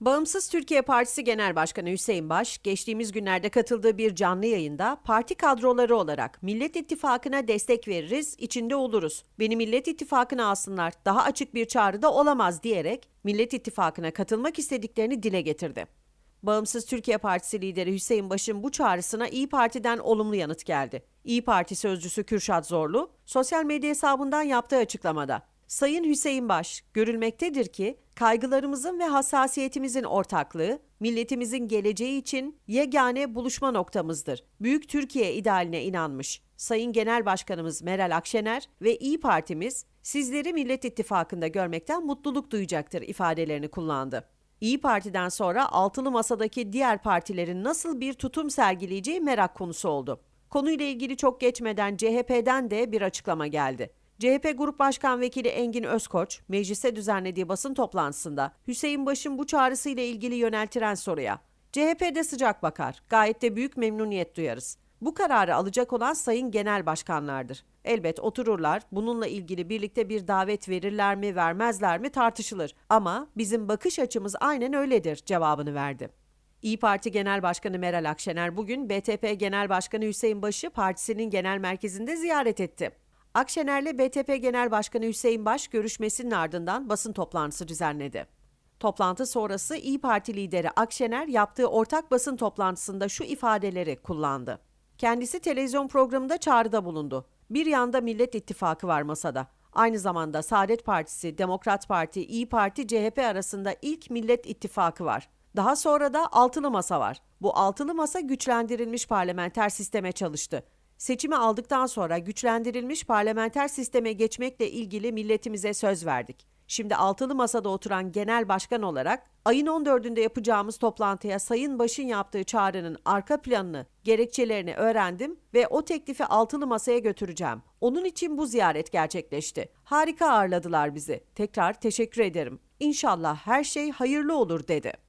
Bağımsız Türkiye Partisi Genel Başkanı Hüseyin Baş, geçtiğimiz günlerde katıldığı bir canlı yayında parti kadroları olarak Millet İttifakı'na destek veririz, içinde oluruz. Beni Millet İttifakı'na alsınlar, daha açık bir çağrı da olamaz diyerek Millet İttifakı'na katılmak istediklerini dile getirdi. Bağımsız Türkiye Partisi lideri Hüseyin Baş'ın bu çağrısına İyi Parti'den olumlu yanıt geldi. İyi Parti sözcüsü Kürşat Zorlu, sosyal medya hesabından yaptığı açıklamada, Sayın Hüseyin Baş, görülmektedir ki kaygılarımızın ve hassasiyetimizin ortaklığı, milletimizin geleceği için yegane buluşma noktamızdır. Büyük Türkiye idealine inanmış. Sayın Genel Başkanımız Meral Akşener ve İyi Partimiz sizleri Millet İttifakı'nda görmekten mutluluk duyacaktır ifadelerini kullandı. İyi Parti'den sonra altılı masadaki diğer partilerin nasıl bir tutum sergileyeceği merak konusu oldu. Konuyla ilgili çok geçmeden CHP'den de bir açıklama geldi. CHP Grup Başkan Vekili Engin Özkoç, meclise düzenlediği basın toplantısında Hüseyin Baş'ın bu çağrısıyla ilgili yöneltilen soruya, CHP'de sıcak bakar, gayet de büyük memnuniyet duyarız. Bu kararı alacak olan sayın genel başkanlardır. Elbet otururlar, bununla ilgili birlikte bir davet verirler mi, vermezler mi tartışılır. Ama bizim bakış açımız aynen öyledir cevabını verdi. İyi Parti Genel Başkanı Meral Akşener bugün BTP Genel Başkanı Hüseyin Baş'ı partisinin genel merkezinde ziyaret etti. Akşener'le BTP Genel Başkanı Hüseyin Baş görüşmesinin ardından basın toplantısı düzenledi. Toplantı sonrası İyi Parti lideri Akşener yaptığı ortak basın toplantısında şu ifadeleri kullandı. Kendisi televizyon programında çağrıda bulundu. Bir yanda Millet İttifakı var masada. Aynı zamanda Saadet Partisi, Demokrat Parti, İyi Parti, CHP arasında ilk Millet İttifakı var. Daha sonra da altılı masa var. Bu altılı masa güçlendirilmiş parlamenter sisteme çalıştı. Seçimi aldıktan sonra güçlendirilmiş parlamenter sisteme geçmekle ilgili milletimize söz verdik. Şimdi altılı masada oturan genel başkan olarak ayın 14'ünde yapacağımız toplantıya Sayın Baş'ın yaptığı çağrının arka planını, gerekçelerini öğrendim ve o teklifi altılı masaya götüreceğim. Onun için bu ziyaret gerçekleşti. Harika ağırladılar bizi. Tekrar teşekkür ederim. İnşallah her şey hayırlı olur dedi.